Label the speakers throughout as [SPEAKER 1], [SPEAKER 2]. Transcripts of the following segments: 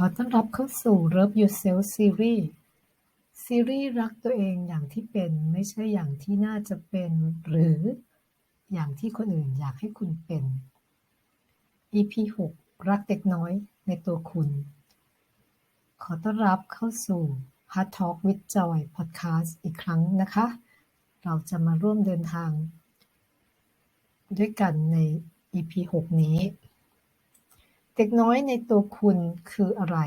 [SPEAKER 1] ขอต้อนรับเข้าสู่ Love Yourself Series ซีรีส์รักตัวเองอย่างที่เป็นไม่ใช่อย่างที่น่าจะเป็น หรืออย่างที่คนอื่นอยากให้คุณเป็น EP 6 รักเด็กน้อยในตัวคุณ ขอต้อนรับเข้าสู่ Hard Talk with Joy Podcast อีกครั้งนะคะ เราจะมาร่วมเดินทาง ด้วยกันใน EP 6 นี้ เด็กน้อยในตัวคุณคืออะไร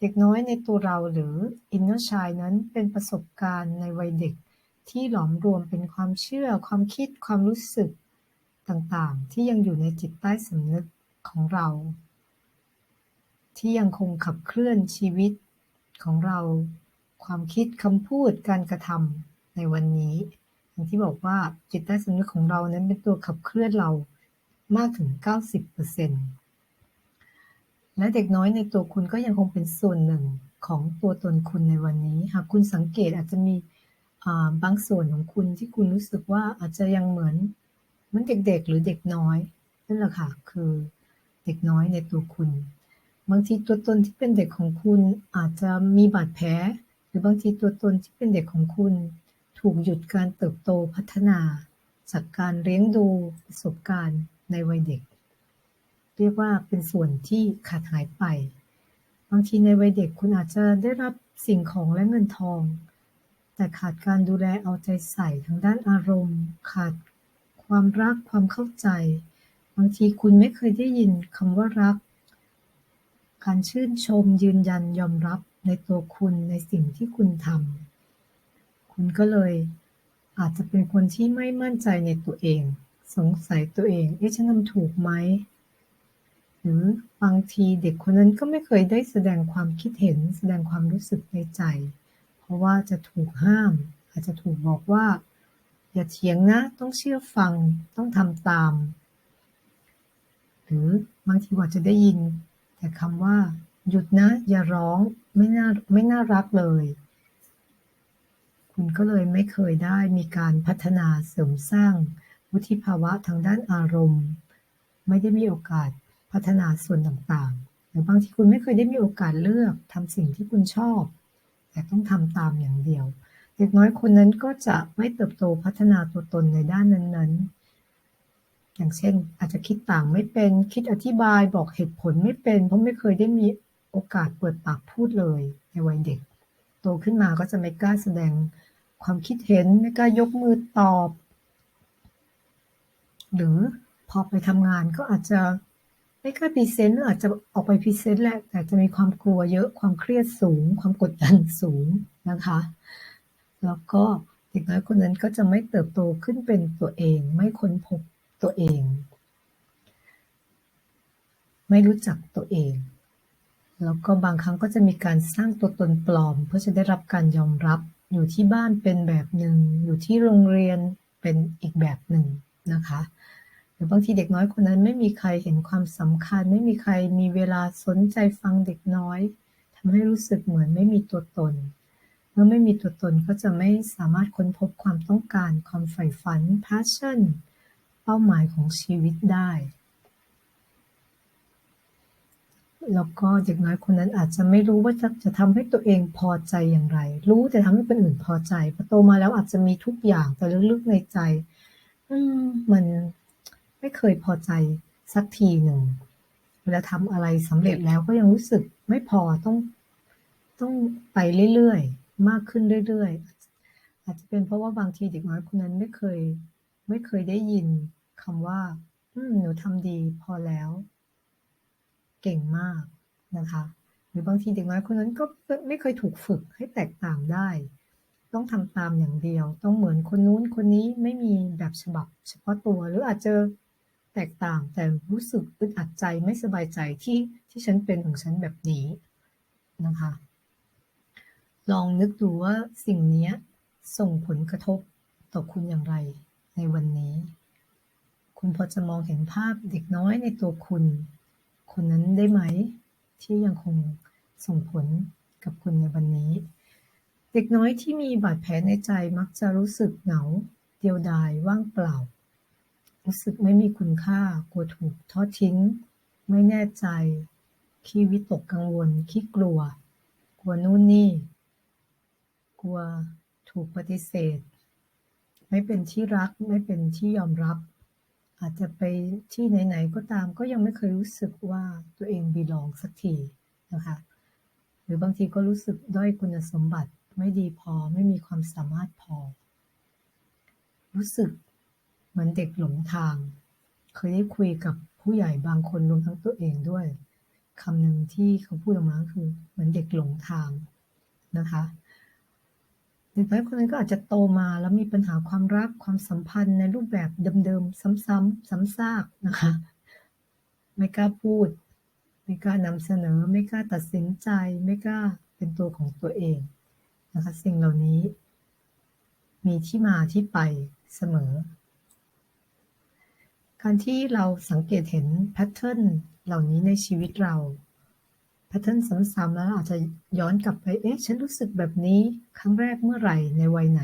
[SPEAKER 1] เด็กน้อยในตัวเราหรือ inner child นั้นเป็นประสบการณ์ในวัยเด็กที่หลอมรวมเป็นความเชื่อ ความคิด ความรู้สึกต่างๆ ที่ยังอยู่ในจิตใต้สำนึกของเรา ที่ยังคงขับเคลื่อนชีวิตของเรา ความคิดคำพูดการกระทำในวันนี้ อย่างที่บอกว่าจิตใต้สำนึกของเรานั้นเป็นตัวขับเคลื่อนเรามากถึง 90% และเด็กน้อยในตัวคุณก็ยังคงเป็นส่วนหนึ่งของตัวตนคุณในวันนี้ หากคุณสังเกตอาจจะมีบางส่วนของคุณที่คุณรู้สึกว่าอาจจะยังเหมือนเหมือนเด็กๆ หรือเด็กน้อยนั่นแหละค่ะคือเด็กน้อยในตัวคุณ บางทีตัวตนที่เป็นเด็กของคุณอาจจะมีบาดแผลหรือบางทีตัวตนที่เป็นเด็กของคุณ ถูกหยุดการเติบโตพัฒนา จากการเลี้ยงดูประสบการณ์ในวัยเด็ก เรียกว่าเป็นส่วนที่ขาดหายไป บางทีในวัยเด็กคุณอาจจะได้รับสิ่งของและเงินทอง แต่ขาดการดูแลเอาใจใส่ทางด้านอารมณ์ ขาดความรักความเข้าใจ บางทีคุณไม่เคยได้ยินคำว่ารัก การชื่นชมยืนยันยอมรับในตัวคุณในสิ่งที่คุณทำคุณก็เลยอาจจะเป็นคนที่ไม่มั่นใจในตัวเอง สงสัยตัวเอง เอ๊ะฉันทำถูกไหม หรือบางทีเด็กคนนั้นก็ไม่เคยได้แสดงความคิดเห็น แสดงความรู้สึกในใจ เพราะว่าจะถูกห้าม อาจจะถูกบอกว่า อย่าเถียงนะ ต้องเชื่อฟัง ต้องทำตาม หรือบางทีกว่าจะได้ยิน แต่คำว่า หยุดนะ อย่าร้องไม่น่าไม่น่ารักเลย คุณก็เลยไม่เคยได้มีการพัฒนาเสริมสร้างวุฒิภาวะทางด้านอารมณ์ ไม่ได้มีโอกาส พัฒนาส่วนต่างๆ หรือบางทีคุณไม่เคยได้มีโอกาสเลือกทำสิ่งที่คุณชอบ แต่ต้องทำตามอย่างเดียวเด็กน้อยคนนั้นก็จะไม่เติบโตพัฒนาตัวตนในด้านนั้นๆ อย่างเช่น อาจจะคิดต่างไม่เป็นคิดอธิบายบอกเหตุผลไม่เป็น เพราะไม่เคยได้มีโอกาสเปิดปากพูดเลยในวัยเด็ก โตขึ้นมาก็จะไม่กล้าแสดงความคิดเห็นไม่กล้ายกมือตอบ หรือพอไปทำงานก็อาจจะ ไม่กล้าพรีเซนต์หรืออาจจะออกไปพรีเซนต์แหละแต่จะมีความกลัวเยอะความเครียดสูง ความกดดันสูงนะคะ แล้วก็เด็กน้อยคนนั้นก็จะไม่เติบโตขึ้นเป็นตัวเอง ไม่ค้นพบตัวเอง ไม่รู้จักตัวเอง แล้วก็บางครั้งก็จะมีการสร้างตัวตนปลอม เพื่อจะได้รับการยอมรับอยู่ที่บ้านเป็นแบบหนึ่งอยู่ที่โรงเรียนเป็นอีกแบบหนึ่งนะคะ หรือบางทีเด็กน้อยคนนั้นไม่มีใครเห็นความสำคัญ ไม่มีใครมีเวลาสนใจฟังเด็กน้อยทำให้รู้สึกเหมือนไม่มีตัวตน เมื่อไม่มีตัวตนก็จะไม่สามารถค้นพบความต้องการความใฝ่ฝัน passion เป้าหมายของชีวิตได้แล้วก็เด็กน้อยคนนั้นอาจจะไม่รู้ว่าจะจะทำให้ตัวเองพอใจอย่างไร รู้แต่ทำให้คนอื่นพอใจพอโตมาแล้วอาจจะมีทุกอย่างแต่ลึกๆในใจ อืมมัน ไม่เคยพอใจสักทีหนึ่งเวลาทำอะไรสำเร็จแล้วก็ยังรู้สึกไม่พอต้องต้องไปเรื่อยๆ มากขึ้นเรื่อยๆ อาจจะเป็นเพราะว่าบางทีเด็กน้อยคนนั้นไม่เคย ไม่เคยได้ยินคำว่า อืมหนูทำดีพอแล้ว เก่งมากนะคะ หรือบางทีเด็กน้อยคนนั้นก็ไม่เคยถูกฝึกให้แตกต่างได้ ต้องทำตามอย่างเดียว ต้องเหมือนคนนู้นคนนี้ไม่มีแบบฉบับ เฉพาะตัวหรืออาจจะ แตกต่างแต่รู้สึกอึดอัดใจไม่สบายใจที่ที่ฉันเป็นของฉันแบบนี้นะคะ ลองนึกดูว่าสิ่งนี้ส่งผลกระทบต่อคุณอย่างไรในวันนี้ คุณพอจะมองเห็นภาพเด็กน้อยในตัวคุณ คนนั้นได้ไหม ที่ยังคงส่งผลกับคุณในวันนี้ เด็กน้อยที่มีบาดแผลในใจมักจะรู้สึกเหงา เดียวดายว่างเปล่า รู้สึกไม่มีคุณค่า กลัวถูกทอดทิ้ง ไม่แน่ใจ ขี้วิตกกังวล ขี้กลัว กลัวนู่นนี่ กลัวถูกปฏิเสธ ไม่เป็นที่รัก ไม่เป็นที่ยอมรับ อาจจะไปที่ไหน ๆ ก็ตาม ก็ยังไม่เคยรู้สึกว่าตัวเอง belong สักทีนะคะ หรือบางทีก็รู้สึกด้อยคุณสมบัติ ไม่ดีพอ ไม่มีความสามารถพอ รู้สึก มือนเด็กหลงทาง เคยได้คุยกับผู้ใหญ่บางคนรวมทั้งตัวเองด้วยคำหนึ่งที่เขาพูดออกมาคือเหมือนเด็กหลงทางนะคะเด็กน้อยคนนั้นก็อาจจะโตมาแล้วมีปัญหาความรักความสัมพันธ์ในรูปแบบเดิมๆซ้ำๆซ้ำซากนะคะ ไม่กล้าพูด ไม่กล้านำเสนอ ไม่กล้าตัดสินใจ ไม่กล้าเป็นตัวของตัวเองนะคะ สิ่งเหล่านี้ มีที่มาที่ไปเสมอ การที่เราสังเกตเห็นแพทเทิร์นเหล่านี้ในชีวิตเราแพทเทิร์นซ้ำๆแล้วอาจจะย้อนกลับไป เอ๊ะ ฉันรู้สึกแบบนี้ครั้งแรกเมื่อไหร่ในวัยไหน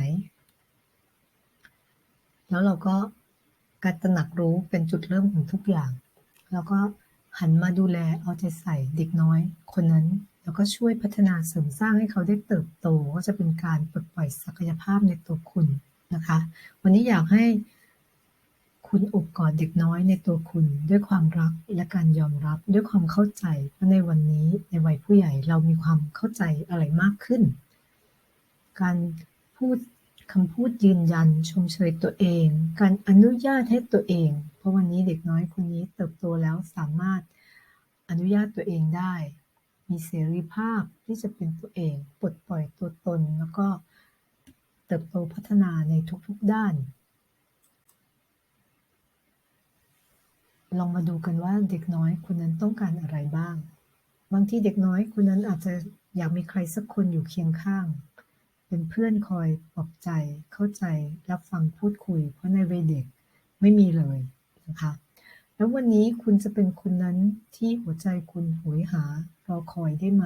[SPEAKER 1] แล้วเราก็การตระหนักรู้เป็นจุดเริ่มของทุกอย่าง แล้วก็หันมาดูแลเอาใจใส่เด็กน้อย คนนั้น แล้วก็ช่วยพัฒนาเสริมสร้างให้เขาได้เติบโต ก็จะเป็นการปลดปล่อยศักยภาพในตัวคุณนะคะ วันนี้อยากให้ คุณอบกอดเด็กน้อยในตัวคุณด้วยความรักและการยอมรับด้วยความเข้าใจเพราะในวันนี้ในวัยผู้ใหญ่เรามีความเข้าใจอะไรมากขึ้น การพูดคำพูดยืนยันชมเชยตัวเอง การอนุญาตให้ตัวเอง เพราะวันนี้เด็กน้อยคนนี้เติบโตแล้วสามารถอนุญาตตัวเองได้ มีเสรีภาพที่จะเป็นตัวเองปลดปล่อยตัวตนแล้วก็เติบโตพัฒนาในทุกๆด้าน ลองมาดูกันว่าเด็กน้อยคนนั้นต้องการอะไรบ้าง บางทีเด็กน้อยคนนั้นอาจจะอยากมีใครสักคนอยู่เคียงข้าง เป็นเพื่อนคอยปลอบใจ เข้าใจ รับฟังพูดคุย เพราะในวัยเด็กไม่มีเลยนะคะแล้ววันนี้คุณจะเป็นคนนั้นที่หัวใจคุณโหยหารอคอยได้ไหม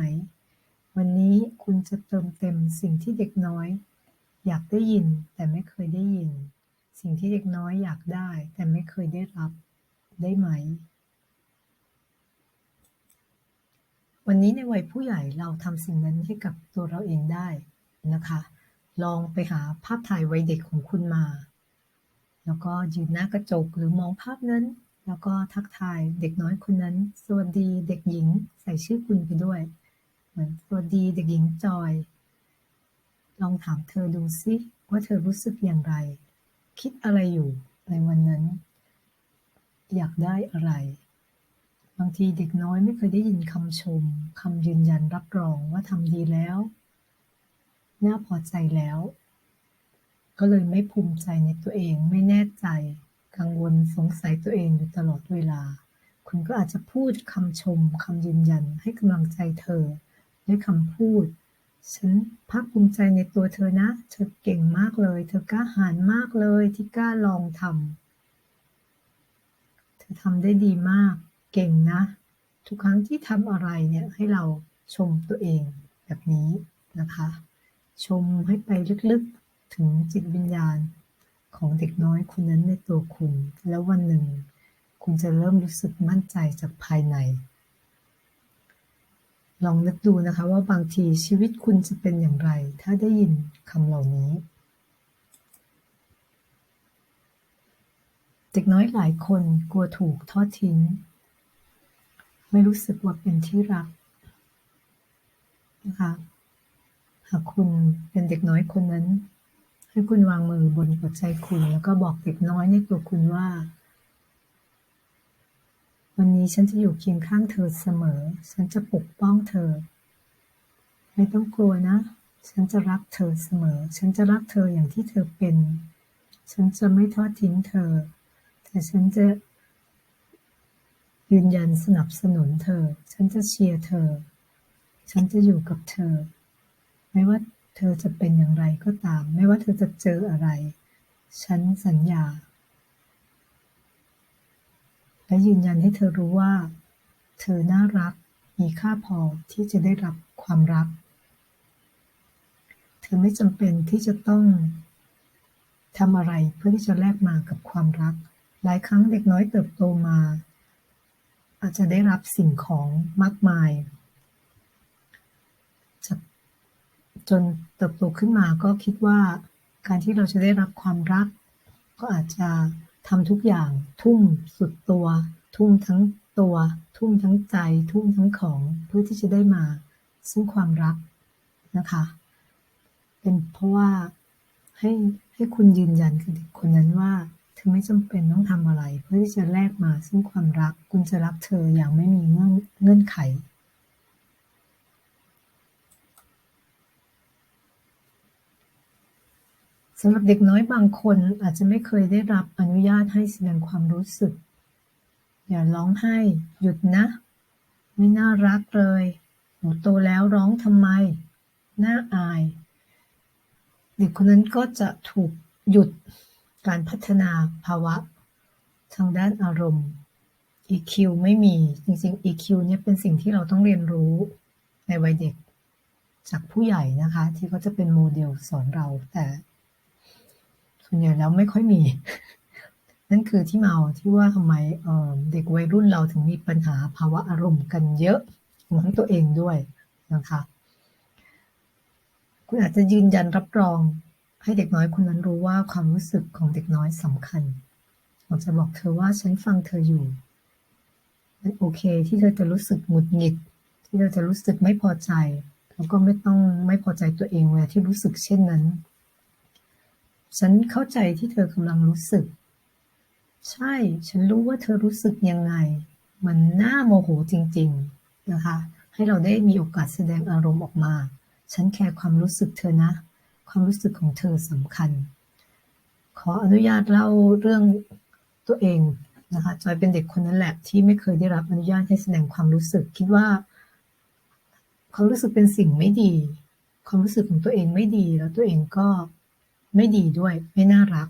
[SPEAKER 1] วันนี้คุณจะเติมเต็มสิ่งที่เด็กน้อย อยากได้ยินแต่ไม่เคยได้ยิน สิ่งที่เด็กน้อยอยากได้แต่ไม่เคยได้รับ ได้ไหม วันนี้ในวัยผู้ใหญ่เราทำสิ่งนั้นให้กับตัวเราเองได้นะคะ ลองไปหาภาพถ่ายวัยเด็กของคุณมา แล้วก็ยืนหน้ากระจกหรือมองภาพนั้น แล้วก็ทักทายเด็กน้อยคนนั้น สวัสดีเด็กหญิงใส่ชื่อคุณไปด้วย เหมือนสวัสดีเด็กหญิงจอย ลองถามเธอดูซิว่าเธอรู้สึกอย่างไร คิดอะไรอยู่ในวันนั้น อยากได้อะไร บางทีเด็กน้อยไม่เคยได้ยินคำชมคำยืนยันรับรองว่าทำดีแล้ว น่าพอใจแล้ว ก็เลยไม่ภูมิใจในตัวเองไม่แน่ใจ กังวลสงสัยตัวเองอยู่ตลอดเวลา คุณก็อาจจะพูดคำชมคำยืนยันให้กำลังใจเธอ ด้วยคำพูดฉันภาคภูมิใจในตัวเธอนะ เธอเก่งมากเลย เธอกล้าหาญมากเลยที่กล้าลองทำ อทำได้ดีมาก เก่งนะ ทุกครั้งที่ทำอะไรเนี่ยให้เราชมตัวเองแบบนี้นะคะ ชมให้ไปลึกๆถึงจิตวิญญาณของเด็กน้อยคนนั้นในตัวคุณ แล้ววันหนึ่ง คุณจะเริ่มรู้สึกมั่นใจจากภายใน ลองนึกดูนะคะว่าบางทีชีวิตคุณจะเป็นอย่างไร ถ้าได้ยินคำเหล่านี้ เด็กน้อยหลายคนกลัวถูกทอดทิ้ง ไม่รู้สึกว่าเป็นที่รักนะคะหากคุณเป็นเด็กน้อยคนนั้น ให้คุณวางมือบนหัวใจคุณ แล้วก็บอกเด็กน้อยในตัวคุณว่า วันนี้ฉันจะอยู่เคียงข้างเธอเสมอ ฉันจะปกป้องเธอ ไม่ต้องกลัวนะ ฉันจะรักเธอเสมอ ฉันจะรักเธออย่างที่เธอเป็น ฉันจะไม่ทอดทิ้งเธอ แต่ฉันจะยืนยันสนับสนุนเธอ ฉันจะเชียร์เธอ ฉันจะอยู่กับเธอ ไม่ว่าเธอจะเป็นอย่างไรก็ตาม ไม่ว่าเธอจะเจออะไร ฉันสัญญา และยืนยันให้เธอรู้ว่า เธอน่ารัก มีค่าพอที่จะได้รับความรัก เธอไม่จำเป็นที่จะต้องทำอะไรเพื่อที่จะแลกมากับความรัก หลายครั้งเด็กน้อยเติบโตมา อาจจะได้รับสิ่งของมากมายจจนเติบโตขึ้นมาก็คิดว่าการที่เราจะได้รับความรัก ก็อาจจะทำทุกอย่างทุ่มสุดตัว ทุ่มทั้งตัว ทุ่มทั้งใจ ทุ่มทั้งของเพื่อที่จะได้มาซึ่งความรักนะคะ เป็นเพราะว่าให้ให้คุณยืนยันกับเด็กคนนั้นว่า เธอไม่จำเป็นต้องทำอะไร เพื่อที่จะแลกมาซึ่งความรัก คุณจะรักเธออย่างไม่มีเงื่อนเงื่อนไขสำหรับเด็กน้อยบางคนอาจจะไม่เคยได้รับอนุญาตให้แสดงความรู้สึก อย่าร้องไห้ หยุดนะ ไม่น่ารักเลย หนูโตแล้วร้องทำไม น่าอาย เด็กคนนั้นก็จะถูกหยุด การพัฒนาภาวะทางด้านอารมณ์ EQ ไม่มี จริงๆ EQ เนี่ยเป็นสิ่งที่เราต้องเรียนรู้ในวัยเด็ก จากผู้ใหญ่นะคะ ที่เขาจะเป็นโมเดลสอนเราแต่ส่วนใหญ่แล้วไม่ค่อยมี นั่นคือที่มาที่ว่าทำไมเเด็กวัยรุ่นเราถึงมีปัญหาภาวะอารมณ์กันเยอะรวมทั้งตัวเองด้วยนะคะ คุณอาจจะยืนยันรับรอง ให้เด็กน้อยคนนั้นรู้ว่าความรู้สึกของเด็กน้อยสำคัญผมจะบอกเธอว่าฉันฟังเธออยู่ มันโอเคที่เธอจะรู้สึกหงุดหงิด ที่เธอจะรู้สึกไม่พอใจ แล้วก็ไม่ต้องไม่พอใจตัวเองเวลาที่รู้สึกเช่นนั้น ฉันเข้าใจที่เธอกำลังรู้สึก ใช่ ฉันรู้ว่าเธอรู้สึกยังไง มันน่าโมโหจริง ๆ นะคะ ให้เราได้มีโอกาสแสดงอารมณ์ออกมา ฉันแคร์ความรู้สึกเธอนะ ความรู้สึกของเธอสำคัญ ขออนุญาตเล่าเรื่องตัวเองนะคะจอยเป็นเด็กคนนั้นแหละที่ไม่เคยได้รับอนุญาตให้แสดงความรู้สึก คิดว่า ความรู้สึกเป็นสิ่งไม่ดี ความรู้สึกของตัวเองไม่ดี แล้วตัวเองก็ไม่ดีด้วย ไม่น่ารัก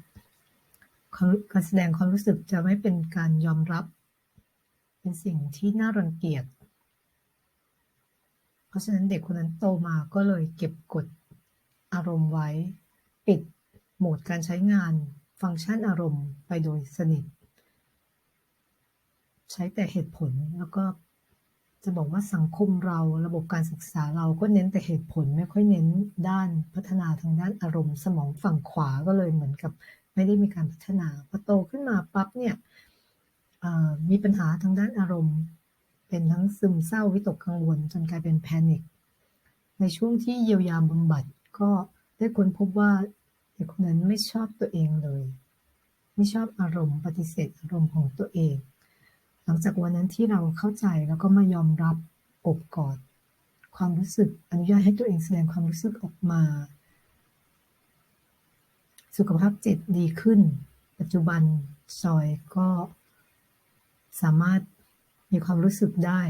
[SPEAKER 1] การแสดงความรู้สึกจะไม่เป็นการยอมรับ เป็นสิ่งที่น่ารังเกียจ เพราะฉะนั้นเด็กคนนั้นโตมาก็เลยเก็บกด อารมณ์ไว้ ปิดโหมดการใช้งาน ฟังก์ชันอารมณ์ไปโดยสนิท ใช้แต่เหตุผลแล้วก็จะบอกว่าสังคมเราระบบการศึกษาเราก็เน้นแต่เหตุผลไม่ค่อยเน้นด้านพัฒนาทางด้านอารมณ์ สมองฝั่งขวาก็เลยเหมือนกับไม่ได้มีการพัฒนาพอโตขึ้นมาปั๊บเนี่ยมีปัญหาทางด้านอารมณ์ เป็นทั้งซึมเศร้าวิตกกังวล จนกลายเป็นแพนิคในช่วงที่เยียวยาบำบัด ก็ได้ค้นพบว่าเด็กคนนั้นไม่ชอบตัวเองเลย ไม่ชอบอารมณ์ ปฏิเสธอารมณ์ของตัวเอง หลังจากวันนั้นที่เราเข้าใจแล้วก็มายอมรับอบกอด ความรู้สึกอนุญาตให้ตัวเองแสดงความรู้สึกออกมา สุขภาพจิตดีขึ้น ปัจจุบันซอยก็สามารถมีความรู้สึกได้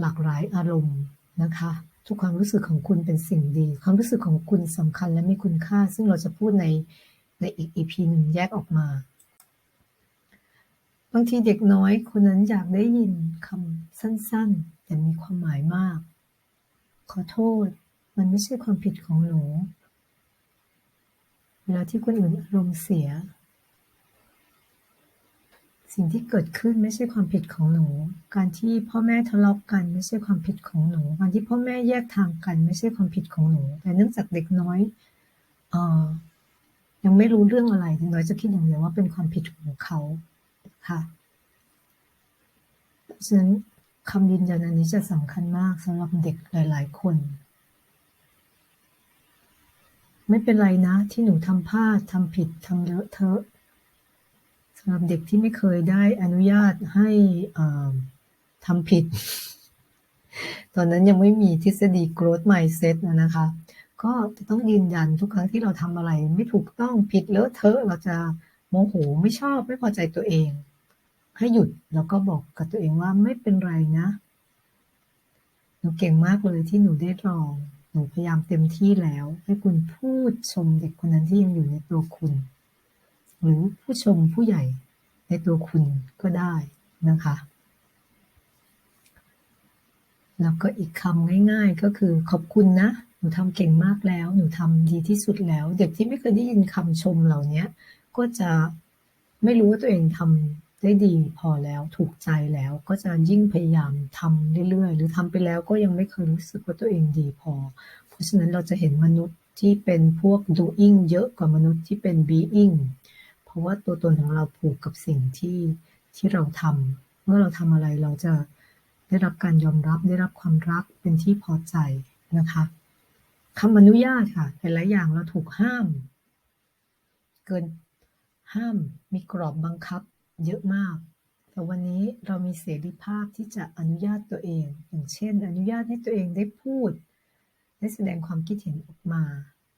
[SPEAKER 1] หลากหลายอารมณ์นะคะ ทุกความรู้สึกของคุณเป็นสิ่งดี ความรู้สึกของคุณสำคัญและมีคุณค่า ซึ่งเราจะพูดในในอีกอีพีหนึ่งแยกออกมา บางทีเด็กน้อยคนนั้นอยากได้ยินคำสั้นๆ แต่มีความหมายมาก ขอโทษ มันไม่ใช่ความผิดของหนูเวลาที่คนอื่นอารมณ์เสีย สิ่งที่เกิดขึ้นไม่ใช่ความผิดของหนู การที่พ่อแม่ทะเลาะกันไม่ใช่ความผิดของหนู การที่พ่อแม่แยกทางกันไม่ใช่ความผิดของหนู แต่เนื่องจากเด็กน้อยเอ่อยังไม่รู้เรื่องอะไรเด็กน้อยจะคิดอย่างเดียวว่าเป็นความผิดของเขาค่ะฉะนั้นคำยืนยันอันนี้จะสำคัญมากสำหรับเด็กหลาย ๆ คน ไม่เป็นไรนะ ที่หนูทำพลาดทำผิดทำเลอะเทอะ สำหรับเด็กที่ไม่เคยได้อนุญาตให้ทำผิด ตอนนั้นยังไม่มีทฤษฎี growth mindset นะคะ ก็จะต้องยืนยันทุกครั้งที่เราทำอะไร ไม่ถูกต้องผิดเลอะเทอะ เราจะโมโหไม่ชอบไม่พอใจตัวเอง ให้หยุดแล้วก็บอกกับตัวเองว่าไม่เป็นไรนะหนูเก่งมากเลยที่หนูได้ลอง หนูพยายามเต็มที่แล้ว ให้คุณพูดชมเด็กคนนั้นที่ยังอยู่ในตัวคุณ หรือผู้ชมผู้ใหญ่ในตัวคุณก็ได้นะคะ แล้วก็อีกคำง่ายๆก็คือขอบคุณนะ หนูทำเก่งมากแล้ว หนูทำดีที่สุดแล้ว เด็กที่ไม่เคยได้ยินคำชมเหล่านี้ก็จะไม่รู้ว่าตัวเองทำได้ดีพอแล้วถูกใจแล้วก็จะยิ่งพยายามทำเรื่อยๆ หรือทำไปแล้วก็ยังไม่เคยรู้สึกว่าตัวเองดีพอ เพราะฉะนั้นเราจะเห็นมนุษย์ที่เป็นพวก doing เยอะกว่ามนุษย์ที่เป็น being ราะว่าตัวตนของเราผูกกับสิ่งที่ที่เราทำเมื่อเราทำอะไรเราจะได้รับการยอมรับได้รับความรักเป็นที่พอใจนะคะคำอนุญาตค่ะหลายๆอย่างเราถูกห้าม เกินห้ามมีกรอบบังคับเยอะมาก แต่วันนี้เรามีเสรีภาพที่จะอนุญาตตัวเอง อย่างเช่น อนุญาตให้ตัวเองได้พูด ได้แสดงความคิดเห็นออกมา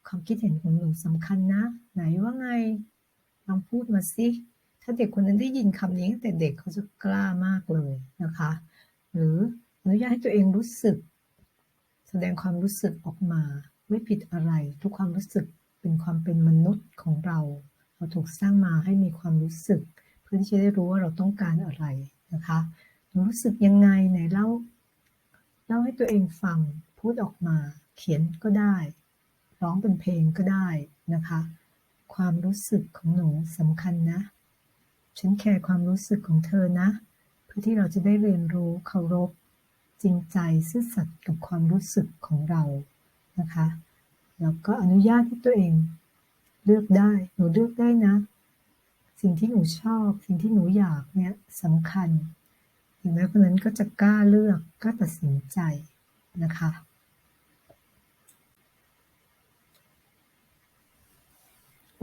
[SPEAKER 1] ความคิดเห็นของหนูสำคัญนะ ไหนว่าไง ลองพูดมาสิถ้าเด็กคนนั้นได้ยินคำนี้ตั้งแต่เด็กเขาจะกล้ามากเลยนะคะ หรืออนุญาตให้ตัวเองรู้สึก แสดงความรู้สึกออกมาไม่ผิดอะไร ทุกความรู้สึกเป็นความเป็นมนุษย์ของเรา เราถูกสร้างมาให้มีความรู้สึก เพื่อที่จะได้รู้ว่าเราต้องการอะไรนะคะหนูรู้สึกยังไงไหนเล่าเล่าให้ตัวเองฟังพูดออกมา เขียนก็ได้ ร้องเป็นเพลงก็ได้นะคะ ความรู้สึกของหนูสำคัญนะ ฉันแคร์ความรู้สึกของเธอนะ เพื่อที่เราจะได้เรียนรู้เคารพ จริงใจซื่อสัตย์กับความรู้สึกของเรานะคะ แล้วก็อนุญาตให้ตัวเอง เลือกได้ หนูเลือกได้นะ สิ่งที่หนูชอบ สิ่งที่หนูอยากเนี่ยสำคัญถึงแม้คนนั้นก็จะกล้าเลือกกล้าตัดสินใจนะคะ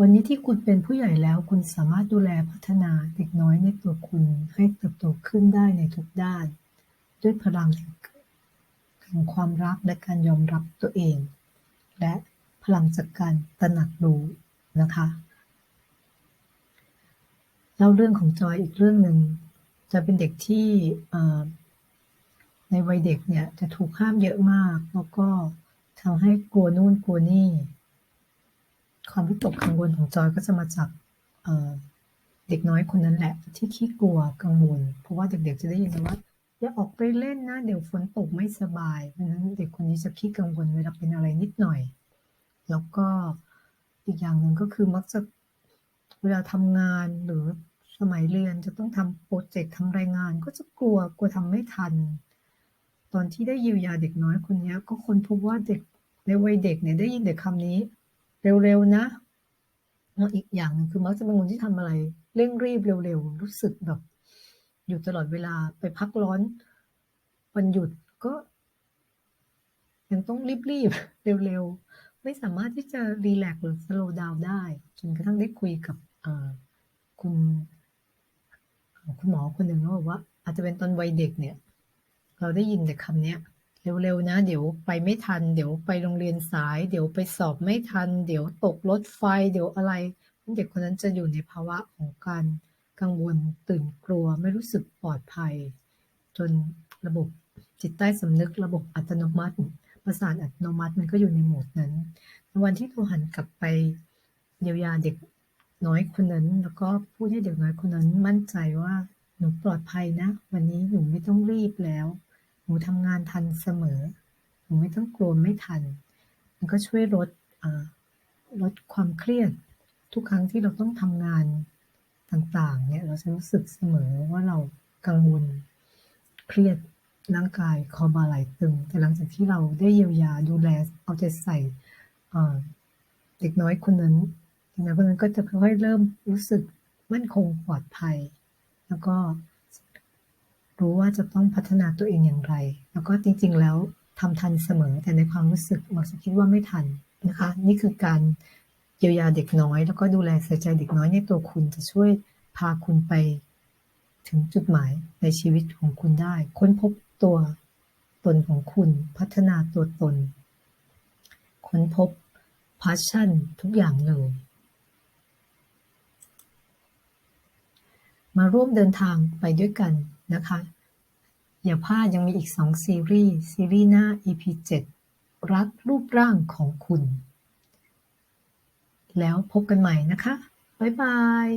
[SPEAKER 1] วันนี้ที่คุณเป็นผู้ใหญ่แล้วคุณสามารถดูแลพัฒนาเด็กน้อยในตัวคุณให้เติบโตขึ้นได้ในทุกด้าน ด้วยพลังแห่งความรักและการยอมรับตัวเอง และพลังจากการตระหนักรู้นะคะเล่าเรื่องของจอยอีกเรื่องหนึ่งจะเป็นเด็กที่ในวัยเด็กเนี่ยจะถูกห้ามเยอะมาก แล้วก็ทำให้กลัวนู่นกลัวนี่ ความวิตกกังวลของจอยก็จะมาจากเด็กน้อยคนนั้นแหละ ที่ขี้กลัวกังวล เพราะว่าเด็กๆจะได้ยินว่าอย่าออกไปเล่นนะเดี๋ยวฝนตกไม่สบายเพราะฉะนั้นเด็กคนนี้จะขี้กังวลเวลาเป็นอะไรนิดหน่อย แล้วก็อีกอย่างหนึ่งก็คือมักจะเวลาทำงานหรือสมัยเรียนจะต้องทำโปรเจกต์ทำรายงาน ก็จะกลัวกลัวทำไม่ทัน ตอนที่ได้ยียวยาเด็กน้อยคนนี้ก็ค้นพบว่าเด็กในวัยเด็กเนี่ยได้ยินแต่คำนี้ เร็วๆนะแล้วอีกอย่างหนึงคือมักจะเป็นคนที่ทำอะไร เร่งรีบเร็วๆรู้สึกแบบ อยู่ตลอดเวลาไปพักร้อนวันหยุดก็ ยังต้องรีบๆเร็วๆไม่สามารถที่จะรีแลกซ์หรือสโลว์ดาวได้จนกระทั่งได้คุยกับคุณคุณหมอคนหนึ่งเขาบอกว่า อาจจะเป็นตอนวัยเด็กเนี่ย เราได้ยินแต่คำเนี้ย เร็วๆนะ เดี๋ยวไปไม่ทัน เดี๋ยวไปโรงเรียนสาย เดี๋ยวไปสอบไม่ทัน เดี๋ยวตกรถไฟ เดี๋ยวอะไร เด็กคนนั้นจะอยู่ในภาวะของการกังวลตื่นกลัวไม่รู้สึกปลอดภัย จนระบบจิตใต้สำนึกระบบอัตโนมัติประสาทอัตโนมัติมันก็อยู่ในโหมดนั้น วันที่เราหันกลับไปเยียวยาเด็กน้อยคนนั้น แล้วก็พูดให้เด็กน้อยคนนั้นมั่นใจว่าหนูปลอดภัยนะ วันนี้หนูไม่ต้องรีบแล้ว หนูทำงานทันเสมอ หนูไม่ต้องกลัวไม่ทัน มันก็ช่วยลดลดความเครียด ทุกครั้งที่เราต้องทำงานต่างๆ เนี่ย เราจะรู้สึกเสมอว่าเรากังวล เครียดร่างกายคอบ่าไหลตึง แต่หลังจากที่เราได้เยียวยาดูแลเอาใจใส่เอ่อเด็กน้อยคนนั้นเด็กน้อยคนนั้นก็จะค่อยๆเริ่มรู้สึกมั่นคงปลอดภัย แล้วก็ รู้ว่าจะต้องพัฒนาตัวเองอย่างไร แล้วก็จริง ๆ แล้วทำทันเสมอ แต่ในความรู้สึกมักจะคิดว่าไม่ทันนะคะ นี่คือการเยียวยาเด็กน้อย แล้วก็ดูแลใส่ใจเด็กน้อยในตัวคุณจะช่วยพาคุณไป ถึงจุดหมายในชีวิตของคุณได้ ค้นพบตัวตนของคุณพัฒนาตัวตน ค้นพบ passion ทุกอย่างเลย มาร่วมเดินทางไปด้วยกัน นะคะ อย่าพลาดยังมีอีก 2 ซีรีส์ ซีรีส์หน้า EP 7 รักรูปร่างของคุณ แล้วพบกันใหม่นะคะ บ๊ายบาย